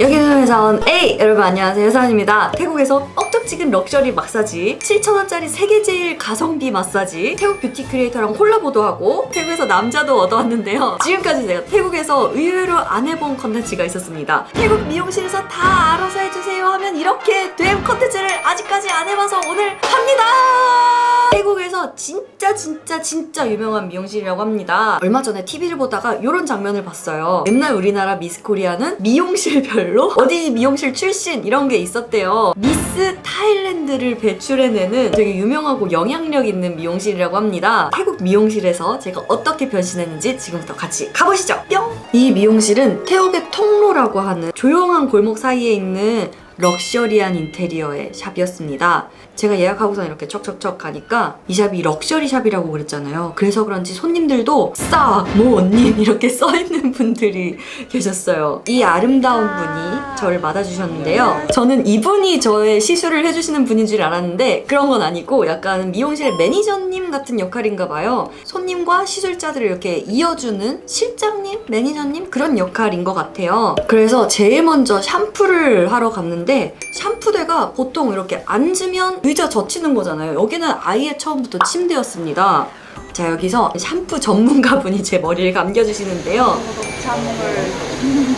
여기는 회사원 A 여러분 안녕하세요. 회사원입니다. 태국에서 뻑적지근 럭셔리 마사지 7,000원짜리 세계 제일 가성비 마사지 태국 뷰티 크리에이터랑 콜라보도 하고 태국에서 남자도 얻어왔는데요. 지금까지 제가 태국에서 의외로 안 해본 컨텐츠가 있었습니다. 태국 미용실에서 다 알아서 해주세요 하면 이렇게 된 컨텐츠를 아직까지 안 해봐서 오늘 합니다! 태국에서 진짜 진짜 진짜 유명한 미용실이라고 합니다. 얼마 전에 TV를 보다가 이런 장면을 봤어요. 맨날 우리나라 미스 코리아는 미용실별 로 어디 미용실 출신 이런 게 있었대요. 미스 타일랜드를 배출해내는 되게 유명하고 영향력 있는 미용실이라고 합니다. 태국 미용실에서 제가 어떻게 변신했는지 지금부터 같이 가보시죠. 뿅! 이 미용실은 태국의 통로라고 하는 조용한 골목 사이에 있는 럭셔리한 인테리어의 샵이었습니다. 제가 예약하고서 이렇게 척척척 가니까 이 샵이 럭셔리 샵이라고 그랬잖아요. 그래서 그런지 손님들도 싹, 뭐 언님 이렇게 써있는 분들이 계셨어요. 이 아름다운 분이 저를 맞아주셨는데요. 저는 이분이 저의 시술을 해주시는 분인 줄 알았는데 그런 건 아니고 약간 미용실 매니저님 같은 역할인가 봐요. 손님과 시술자들을 이렇게 이어주는 실장님, 매니저님 그런 역할인 것 같아요. 그래서 제일 먼저 샴푸를 하러 갔는데 샴푸대가 보통 이렇게 앉으면 의자 젖히는 거잖아요. 여기는 아예 처음부터 침대였습니다. 자 여기서 샴푸 전문가분이 제 머리를 감겨주시는데요.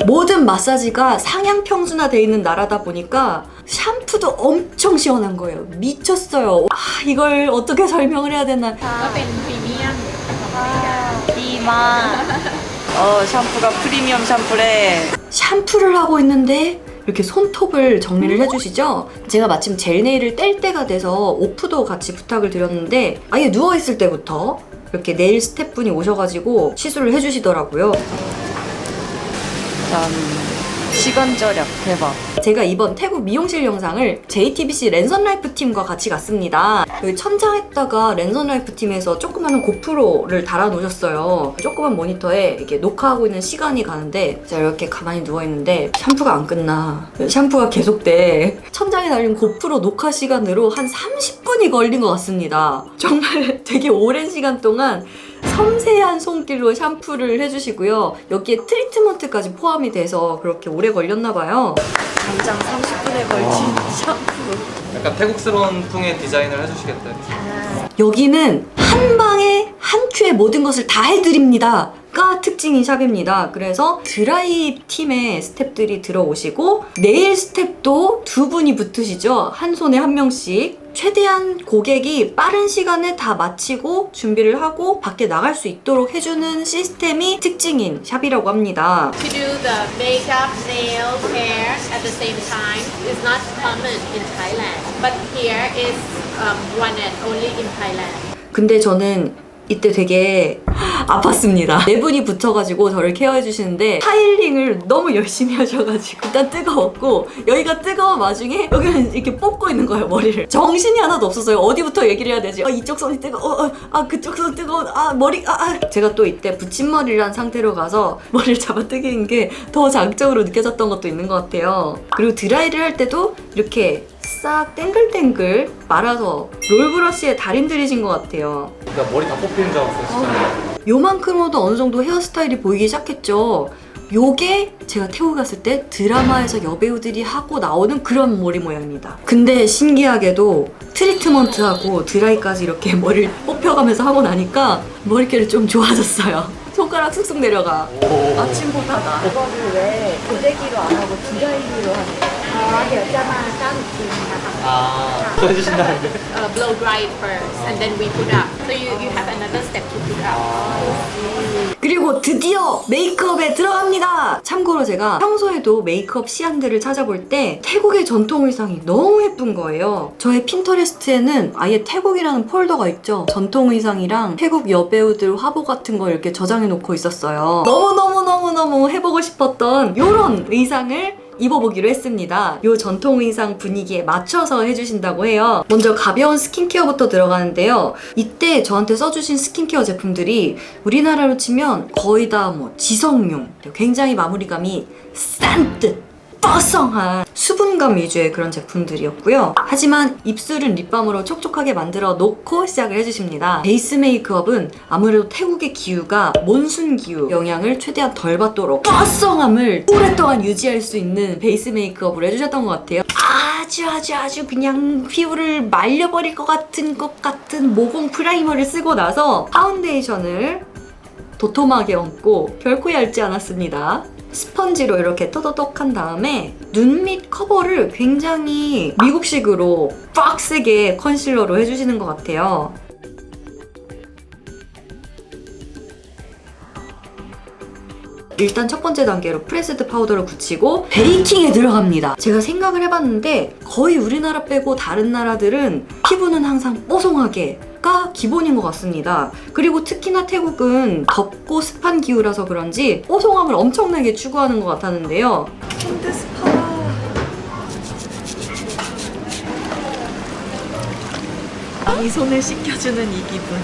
모든 마사지가 상향 평준화되어 있는 나라다 보니까 샴푸도 엄청 시원한 거예요. 미쳤어요. 아, 이걸 어떻게 설명을 해야 되나. ก็เป็นพรีเมียม ดีมาก어 샴푸가 프리미엄 샴푸래 샴푸를 하고 있는데 이렇게 손톱을 정리를 해주시죠. 제가 마침 젤 네일을 뗄 때가 돼서 오프도 같이 부탁을 드렸는데 아예 누워 있을 때부터 이렇게 네일 스태프분이 오셔가지고 시술을 해주시더라고요. 짠 시간 절약 대박 제가 이번 태국 미용실 영상을 JTBC 랜선라이프 팀과 같이 갔습니다. 여기 천장에다가 랜선라이프 팀에서 조그마한 고프로를 달아놓으셨어요. 조그만 모니터에 이렇게 녹화하고 있는 시간이 가는데 제가 이렇게 가만히 누워있는데 샴푸가 안 끝나. 샴푸가 계속돼. 천장에 달린 고프로 녹화 시간으로 한 30분이 걸린 것 같습니다. 정말 되게 오랜 시간 동안 섬세한 손길로 샴푸를 해주시고요. 여기에 트리트먼트까지 포함이 돼서 그렇게 오래 걸렸나 봐요. 당장 30분에 걸친 샴푸 약간 태국스러운 풍의 디자인을 해주시겠다. 여기는 한 방에 한 큐에 모든 것을 다 해드립니다. 가 특징인 샵입니다. 그래서 드라이 팀의 스탭들이 들어오시고 네일 스탭도 두 분이 붙으시죠. 한 손에 한 명씩. 최대한 고객이 빠른 시간에 다 마치고 준비를 하고 밖에 나갈 수 있도록 해주는 시스템이 특징인 샵이라고 합니다. to do the makeup, nails, hair at the same time is not common in Thailand. But here is um, one and only in Thailand. 근데 저는 이때 되게 아팠습니다. 네 분이 붙어가지고 저를 케어해 주시는데 타일링을 너무 열심히 하셔가지고 일단 뜨거웠고 여기가 뜨거운 와중에 여기는 이렇게 뽑고 있는 거예요 머리를 정신이 하나도 없었어요. 어디부터 얘기를 해야 되지? 어, 이쪽 손이 뜨거워, 어, 어, 아 그쪽 손 뜨거워, 아 머리, 아, 아. 제가 또 이때 붙임머리란 상태로 가서 머리를 잡아뜨기는 게더 자극적으로 느껴졌던 것도 있는 것 같아요. 그리고 드라이를 할 때도 이렇게 싹 땡글땡글 말아서 롤브러쉬에 달인 들이신 것 같아요. 나 머리 다 뽑히는 줄 알았어, 진짜. 요만큼으로도 어느 정도 헤어스타일이 보이기 시작했죠. 요게 제가 태국 갔을 때 드라마에서 여배우들이 하고 나오는 그런 머리 모양입니다. 근데 신기하게도 트리트먼트하고 드라이까지 이렇게 머리를 뽑혀가면서 하고 나니까 머릿결이 좀 좋아졌어요. 손가락 쑥쑥 내려가. 오. 아침보다 나. 이거를 왜 고데기로 안 하고 드라이기로 하는 อ๋อเดี๋ยวจะมาตั้งจริงนะคะ 아, 또 해주신다는데? uh, blow dry it first and then we put up. So you, you have another step to put up. 그리고 드디어 메이크업에 들어갑니다. 참고로 제가 평소에도 메이크업 시안들을 찾아볼 때 태국의 전통 의상이 너무 예쁜 거예요. 저의 핀터레스트에는 아예 태국이라는 폴더가 있죠. 전통 의상이랑 태국 여배우들 화보 같은 걸 이렇게 저장해 놓고 있었어요. 너무너무너무너무 해보고 싶었던 이런 의상을 입어보기로 했습니다. 이 전통 의상 분위기에 맞춰서 해주신다고 해요. 먼저 가벼운 스킨케어부터 들어가는데요. 이때 저한테 써주신 스킨케어 제품들이 우리나라로 치면 거의 다 뭐 지성용, 굉장히 마무리감이 싼 듯. 뻐성한 수분감 위주의 그런 제품들이었고요. 하지만 입술은 립밤으로 촉촉하게 만들어 놓고 시작을 해주십니다. 베이스 메이크업은 아무래도 태국의 기후가 몬순 기후 영향을 최대한 덜 받도록 뻐성함을 오랫동안 유지할 수 있는 베이스 메이크업을 해주셨던 것 같아요. 아주 아주 아주 그냥 피부를 말려버릴 것 같은 것 같은 모공 프라이머를 쓰고 나서 파운데이션을 도톰하게 얹고 결코 얇지 않았습니다. 스펀지로 이렇게 토도독 한 다음에 눈 밑 커버를 굉장히 미국식으로 빡세게 컨실러로 해주시는 것 같아요. 일단 첫 번째 단계로 프레스드 파우더를 굳히고 베이킹에 들어갑니다. 제가 생각을 해봤는데 거의 우리나라 빼고 다른 나라들은 피부는 항상 뽀송하게 가 기본인 것 같습니다. 그리고 특히나 태국은 덥고 습한 기후라서 그런지 뽀송함을 엄청나게 추구하는 것 같았는데요. 핸드 스파. 남이 손을 씻겨주는 이 기분.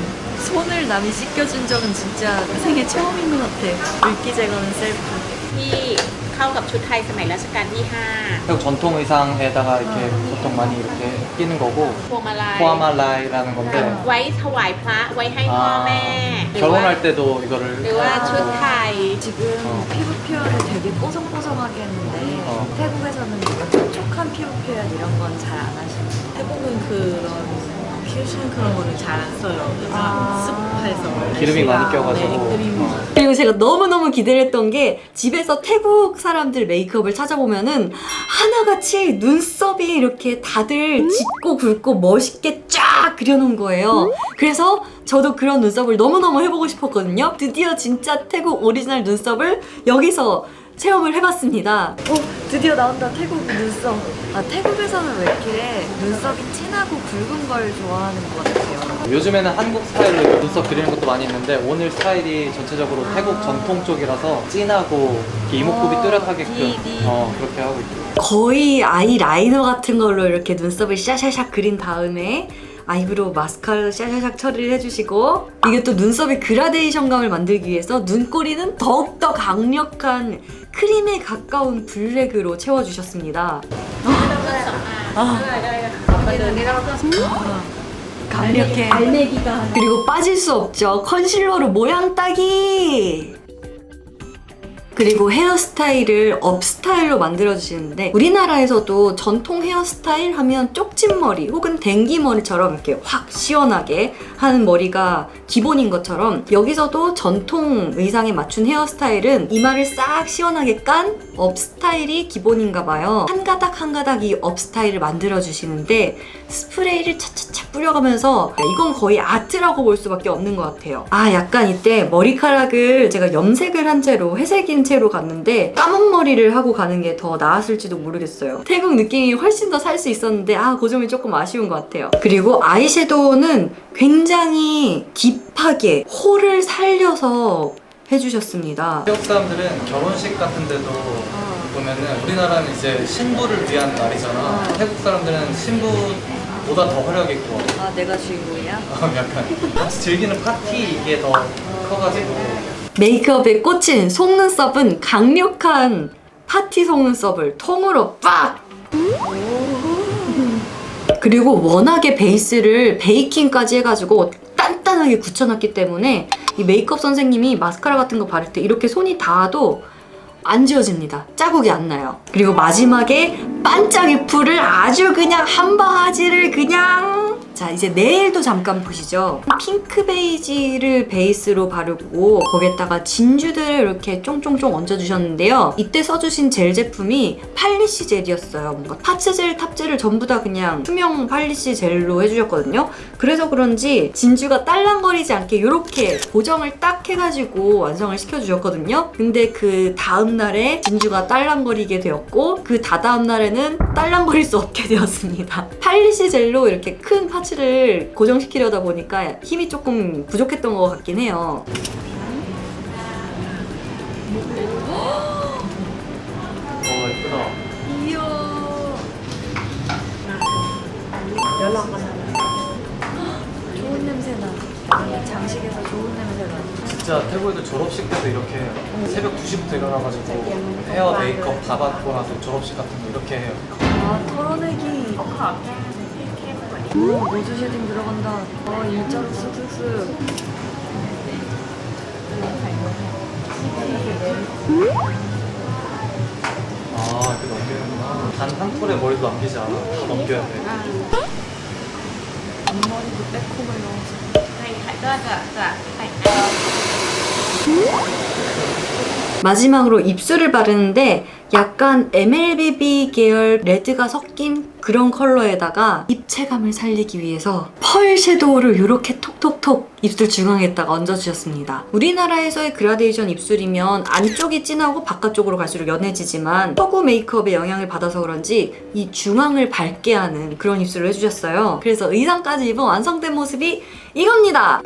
손을 남이 씻겨준 적은 진짜 생애 처음인 것 같아. 물기 제거는 셀프. ที่ เข้ากับชุดไทยสมัยรัชกาลที่ 태국 전통 의상에다가 이렇게 보통 많이 이렇게 끼는 거고 5 พวงมาลัย 포아말라이라는 건데 ไว้ถวายพระไว้ให้พ่อแม่หรือว่า 결혼할 때도 이거를 หรือว่าชุดไทย 지금 어. 피부 표현을 되게 뽀송뽀송하게 했는데 어. 태국에서는 뭔가 촉촉한 피부 표현 이런 건 잘 안 하시는 태국은 그런 퓨전 그런 거를 잘 안 써요. 아. 습해서 기름이 많이 껴가지고 네, 기름이 어. 그리고 제가 너무너무 기대를 했던 게 집에서 태국 사람들 메이크업을 찾아보면은 하나같이 눈썹이 이렇게 다들 짙고 굵고 멋있게 쫙 그려놓은 거예요. 그래서 저도 그런 눈썹을 너무너무 해보고 싶었거든요. 드디어 진짜 태국 오리지널 눈썹을 여기서 체험을 해봤습니다. 어, 드디어 나온다. 태국 눈썹. 아, 태국에서는 왜 이렇게 눈썹이 진하고 굵은 걸 좋아하는 것 같아요. 요즘에는 한국 스타일로 눈썹 그리는 것도 많이 있는데 오늘 스타일이 전체적으로 태국 전통 쪽이라서 진하고 이렇게 이목구비 어, 뚜렷하게끔 디, 디. 어, 그렇게 하고 있어요. 거의 아이 라이너 같은 걸로 이렇게 눈썹을 샤샤샥 그린 다음에 아이브로우 마스카라로 샤샤샥 처리를 해주시고 이게 또 눈썹의 그라데이션감을 만들기 위해서 눈꼬리는 더욱더 강력한 크림에 가까운 블랙으로 채워주셨습니다. 강력해. 그리고 빠질 수 없죠. 컨실러로 모양 따기! 그리고 헤어스타일을 업스타일로 만들어주시는데 우리나라에서도 전통 헤어스타일 하면 쪽진머리 혹은 댕기머리처럼 이렇게 확 시원하게 하는 머리가 기본인 것처럼 여기서도 전통 의상에 맞춘 헤어스타일은 이마를 싹 시원하게 깐 업스타일이 기본인가 봐요. 한 가닥 한 가닥 이 업스타일을 만들어주시는데 스프레이를 차차차 뿌려가면서 이건 거의 아트라고 볼 수밖에 없는 것 같아요. 아 약간 이때 머리카락을 제가 염색을 한 채로 회색인 채로 갔는데 까만 머리를 하고 가는 게 더 나았을지도 모르겠어요. 태국 느낌이 훨씬 더 살 수 있었는데 아 그 점이 조금 아쉬운 것 같아요. 그리고 아이섀도우는 굉장히 딥하게 홀을 살려서 해주셨습니다. 태국 사람들은 결혼식 같은 데도 보면은 우리나라는 이제 신부를 위한 날이잖아. 태국 사람들은 신부보다 더 와. 아, 내가 주인공이야? 어, 약간 같이 즐기는 파티 이게 더 커가지고 메이크업에 꽂힌 속눈썹은 강력한 파티 속눈썹을 통으로 빡! 그리고 워낙에 베이스를 베이킹까지 해가지고 단단하게 굳혀놨기 때문에 이 메이크업 선생님이 마스카라 같은 거 바를 때 이렇게 손이 닿아도 안 지워집니다. 자국이 안 나요. 그리고 마지막에 반짝이 풀을 아주 그냥 한 바가지를 그냥 자 이제 네일도 잠깐 보시죠. 핑크 베이지를 베이스로 바르고 거기에다가 진주들을 이렇게 쫑쫑쫑 얹어주셨는데요. 이때 써주신 젤 제품이 팔리시 젤이었어요. 뭔가 파츠 젤, 탑젤을 전부 다 그냥 투명 팔리시 젤로 해주셨거든요. 그래서 그런지 진주가 딸랑거리지 않게 이렇게 고정을 딱 해가지고 완성을 시켜주셨거든요. 근데 그 다음 날에 진주가 딸랑거리게 되었고 그 다다음 날에는 딸랑거릴 수 없게 되었습니다. 팔리시 젤로 이렇게 큰 파츠 를 고정시키려다 보니까 힘이 조금 부족했던 것 같긴 해요. 어 예쁘다. 이야. 연락 좋은 냄새 나. 장식에서 좋은 냄새 나. 진짜 태국에도 졸업식 때도 이렇게 새벽 2시부터 일어나가지고 헤어 메이크업 다 받고 나서 졸업식 같은 거 이렇게 해요. 아 털어내기. 오, 모두 쉐딩 들어간다. 아 일자로 쓱쓱쓱. 아 이렇게 넘기는구나. 단한 톨의 머리도 남기지 않아. 다 넘겨야 돼. 앞머리도 빼꼼을 넣어서. 마지막으로 입술을 바르는데 약간 MLBB 계열 레드가 섞인 그런 컬러에다가 입체감을 살리기 위해서 펄 섀도우를 이렇게 톡톡톡 입술 중앙에다가 얹어주셨습니다. 우리나라에서의 그라데이션 입술이면 안쪽이 진하고 바깥쪽으로 갈수록 연해지지만 허구 메이크업의 영향을 받아서 그런지 이 중앙을 밝게 하는 그런 입술을 해주셨어요. 그래서 의상까지 입은 완성된 모습이 이겁니다.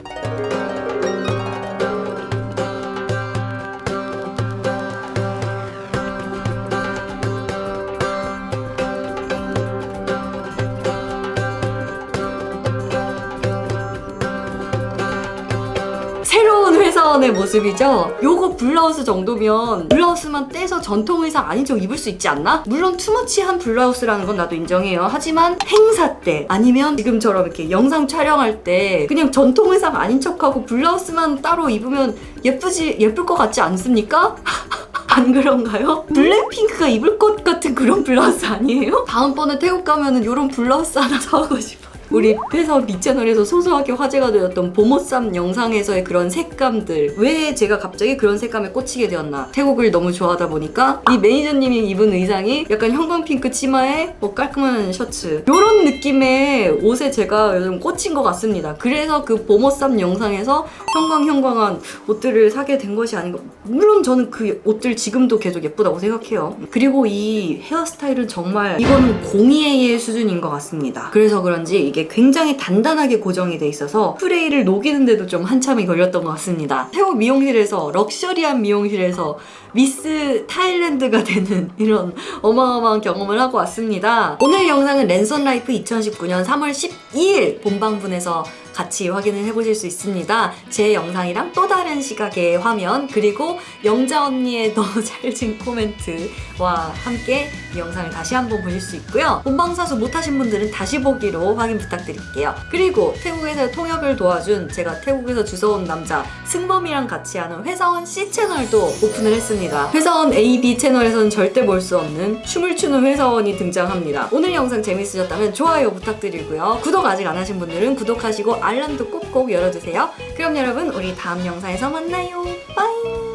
회사원의 모습이죠. 요거 블라우스 정도면 블라우스만 떼서 전통 의상 아닌 척 입을 수 있지 않나? 물론 투머치한 블라우스라는 건 나도 인정해요. 하지만 행사 때 아니면 지금처럼 이렇게 영상 촬영할 때 그냥 전통 의상 아닌 척하고 블라우스만 따로 입으면 예쁘지 예쁠 것 같지 않습니까? 안 그런가요? 블랙핑크가 입을 것 같은 그런 블라우스 아니에요? 다음번에 태국 가면은 이런 블라우스 하나 사오고 싶어요. 우리 회사 밑채널에서 소소하게 화제가 되었던 보모쌈 영상에서의 그런 색감들. 왜 제가 갑자기 그런 색감에 꽂히게 되었나? 태국을 너무 좋아하다 보니까 이 매니저님이 입은 의상이 약간 형광핑크 치마에 뭐 깔끔한 셔츠. 이런 느낌의 옷에 제가 요즘 꽂힌 것 같습니다. 그래서 그 보모쌈 영상에서 형광형광한 옷들을 사게 된 것이 아닌가. 물론 저는 그 옷들 지금도 계속 예쁘다고 생각해요. 그리고 이 헤어스타일은 정말 이거는 공예의 수준인 것 같습니다. 그래서 그런지 이게 굉장히 단단하게 고정이 돼 있어서 프레이를 녹이는데도 좀 한참이 걸렸던 것 같습니다. 태국 미용실에서 럭셔리한 미용실에서 미스 타일랜드가 되는 이런 어마어마한 경험을 하고 왔습니다. 오늘 영상은 랜선 라이프 2019년 3월 12일 본방분에서 같이 확인을 해보실 수 있습니다. 제 영상이랑 또 다른 시각의 화면 그리고 영자 언니의 찰진 코멘트와 함께 이 영상을 다시 한번 보실 수 있고요. 본방사수 못하신 분들은 다시 보기로 확인 부탁드릴게요. 그리고 태국에서 통역을 도와준 제가 태국에서 주워온 남자 승범이랑 같이 하는 회사원 C 채널도 오픈을 했습니다. 회사원 A, B 채널에서는 절대 볼 수 없는 춤을 추는 회사원이 등장합니다. 오늘 영상 재밌으셨다면 좋아요 부탁드리고요. 구독 아직 안 하신 분들은 구독하시고 알람도 꼭꼭 열어주세요. 그럼 여러분 우리 다음 영상에서 만나요. 빠이!